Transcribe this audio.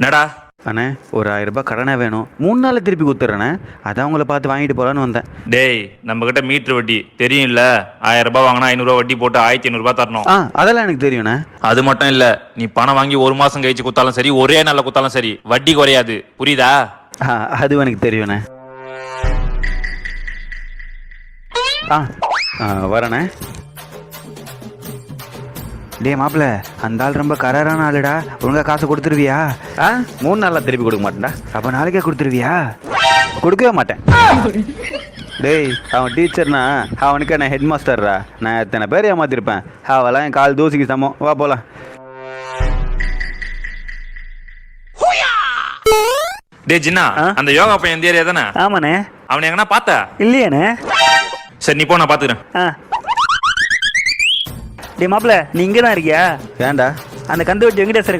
என்னடா? அண்ணே ஒரு ஆயிரம் ரூபாய் கடனை வேணும். மூணு நாளில் திருப்பி கொடுத்துட்றேண்ணே அதான் உங்களை பார்த்து வாங்கிட்டு போகலான்னு வந்தேன். டேய் நம்ம கிட்ட மீட்டர் வட்டி. தெரியும்ல? ஆயிரம் ரூபாய் வாங்கினா ஐநூறுரூவா வட்டி போட்டு ஆயிரத்தி ஐநூறுபா தரணும். ஆ அதெல்லாம் எனக்கு தெரியும்ண்ணே அது மட்டும் இல்ல நீ பணம் வாங்கி ஒரு மாசம் கழிச்சு குத்தாலும் சரி ஒரே நாள்ல குத்தாலும் சரி வட்டி குறையாது. புரியுதா? ஆ அது எனக்கு தெரியும்ண்ணே ஆ வரண்ணே டேய் மாப்பிள அந்த ஆள் ரொம்ப கராரான ஆளுடா. ஒழுங்கா காசு கொடுத்துருவியா? ஆ? மூணு நாளில் திருப்பி கொடுக்க மாட்டேன்டா. அப்போ நாளைக்கே கொடுத்துருவியா? கொடுக்கவே மாட்டேன். டேய் அவன் டீச்சர்னா அவனுக்கு நான் ஹெட் மாஸ்டர்ரா நான் எத்தனை பேர் ஏமாத்திருப்பேன்? அவெல்லாம் என் கால் தூசிக்கு சமம். வா போலாம். டேய் ஜின்னா ஆ? அந்த யோகா பையன் இந்த ஏரியா தானே ஆமாண்ணே. அவனை எங்கன்னா பார்த்த? இல்லையாண்ணே. சரி நீ போ நான் பாத்துக்கிறேன் ஆ. டே மாப்பிள நீ இங்கே தான் இருக்கியா? ஏன்டா? அந்த கந்து வட்டி வெங்கடேஸ்வர